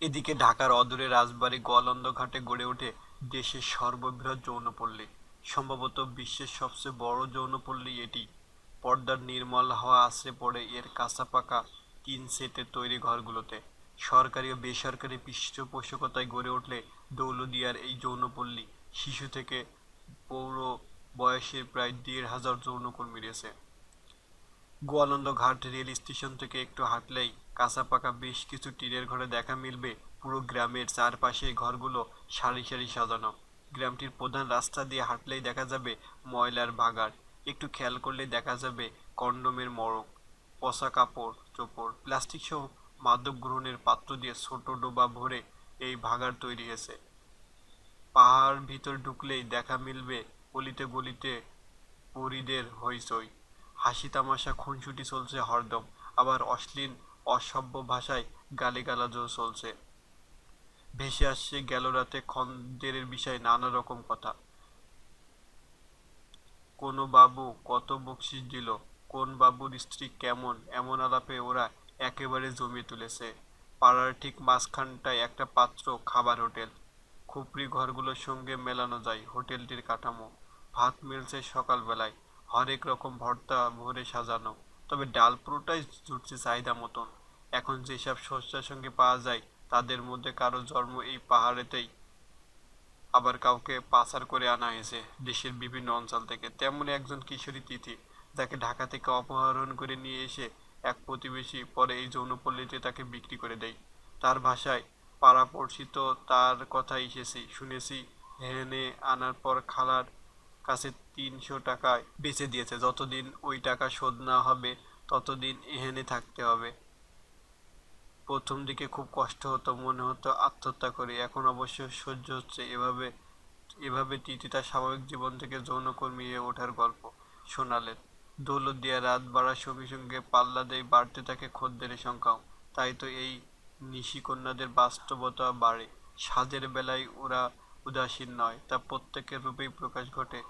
এদিকে ঢাকার অদূরে রাজবাড়ী গোয়ালন্দ ঘাটে গড়ে ওঠে দেশের সর্ববৃহৎ যৌনপল্লী। সম্ভবত বিশ্বের সবচেয়ে বড় যৌনপল্লী এটি। পর্দার নির্মল হাওয়া আশ্রে পড়ে এর কাঁচা পাকা তিন সেটের তৈরি ঘরগুলোতে। সরকারি ও বেসরকারি পৃষ্ঠপোষকতায় গড়ে উঠলে দৌলদিয়ার এই যৌনপল্লী শিশু থেকে পৌর বয়সের প্রায় দেড় হাজার যৌনকর্মী রয়েছে। গোয়ালন্দ ঘাট রেল স্টেশন থেকে একটু হাঁটলেই কাঁচা পাকা বেশ কিছু টিনের ঘরে দেখা মিলবে পুরো গ্রামের চারপাশে ঘরগুলো সারি সারি সাজানো। গ্রামটির প্রধান রাস্তা দিয়ে হাঁটলেই দেখা যাবে ময়লার ভাগাড়। একটু খেয়াল করলে দেখা যাবে কন্ডোমের মরক পচা কাপড়, চোপড়, প্লাস্টিক সহ মাদক গ্রহণের পাত্র দিয়ে ছোট ডোবা ভরে এই ভাগাড় তৈরি হয়েছে। পাহাড় ভিতর ঢুকলেই দেখা মিলবে অলিতে গলিতে পরিদের হইচই। হাসি তামাশা খুনসুটি চলছে হরদম, আবার অশ্লীল, অসভ্য ভাষায় গালিগালাজও চলছে। ভেসে আসছে গেল রাতে খন্দের বিষয়ে নানা রকম কথা। কোনো বাবু কত বকশিস দিল, কোন বাবুর স্ত্রী কেমন, এমন আলাপে ওরা একেবারে জমিয়ে তুলেছে। পাড়ার ঠিক মাঝখানটায় একটা পাত্র, খাবার হোটেল। খুপড়ি ঘরগুলোর সঙ্গে মেলানো যায় হোটেলটির কাঠামো। ভাত মিলছে সকালবেলায়। হরেক রকম ভর্তা ভরে সাজানো। তবে ডাল পুরোটাই জুটছে চাহিদা মতন। এখন যেসব শস্যের সঙ্গে পাওয়া যায়, তাদের মধ্যে কারও জন্ম এই পাহাড়েতেই আবার কাউকে পাচার করে আনা হয়েছে, দেশের বিভিন্ন অঞ্চল থেকে। তেমনই একজন কিশোরী তিথি, যাকে ঢাকা থেকে অপহরণ করে নিয়ে এসে এক প্রতিবেশী পরে এই যৌনপল্লীতে তাকে বিক্রি করে দেয়। তার ভাষায় পাড়াপড়শি তো তার কথা এসেছি, শুনেছি হেনে আনার পর খালার কাছে তিনশো টাকায় বেচে দিয়েছে। যতদিন ওই টাকা শোধ না হবে, ততদিন এহেনে থাকতে হবে। প্রথম দিকে খুব কষ্ট হতো, মনে হতো আত্মহত্যা করে। এখন অবশ্য সহ্য হচ্ছে এভাবে এভাবে তিথি তার স্বাভাবিক জীবন থেকে যৌনকর্মী হয়ে ওঠার গল্প শোনালেন। দৌলতদিয়া রাত বাড়ার সঙ্গে সঙ্গে পাল্লা দেয় বাড়তে থাকে খদ্দের সংখ্যাও তাই তো এই নিশিকন্যাদের বাস্তবতা বাড়ে। সাজের বেলায় ওরা উদাসীন নয়, তা প্রত্যেকের রূপেই প্রকাশ ঘটে।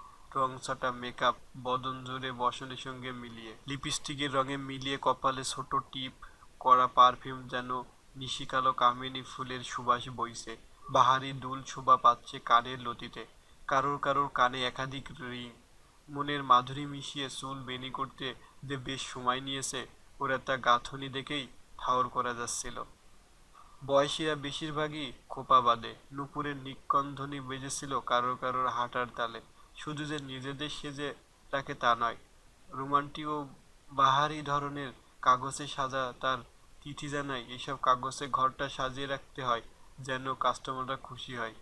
ছাটা মেকআপ বদন জুড়ে বসনের সঙ্গে মিলিয়ে লিপস্টিকের রঙে মিলিয়ে কপালে ছোট টিপ করা পারফিউম যেন নিশিকালো কামিনী ফুলের সুবাস বইছে। বাহারি দুল শোভা পাচ্ছে কানের লতিতে। কারোর কারোর কানে একাধিক রিং। মনের মাধুরী মিশিয়ে চুল বেনি করতে যে বেশ সময় নিয়েছে, ওরা তা গাঁথনি দেখেই ঠাউর করা যাচ্ছিল। বয়সীরা বেশিরভাগই খোপা বাঁধে। নুপুরের নিকন্ধনি বেজেছিল কারোর কারোর হাঁটার তালে। শুধু যে নিজেদের সেজে রাখে তা নয় রোমান্টিক ও বাহারি ধরনের কাগজে সাজা তার তিথি জানায়। এসব কাগজে ঘরটা সাজিয়ে রাখতে হয়, যেন কাস্টমাররা খুশি হয়।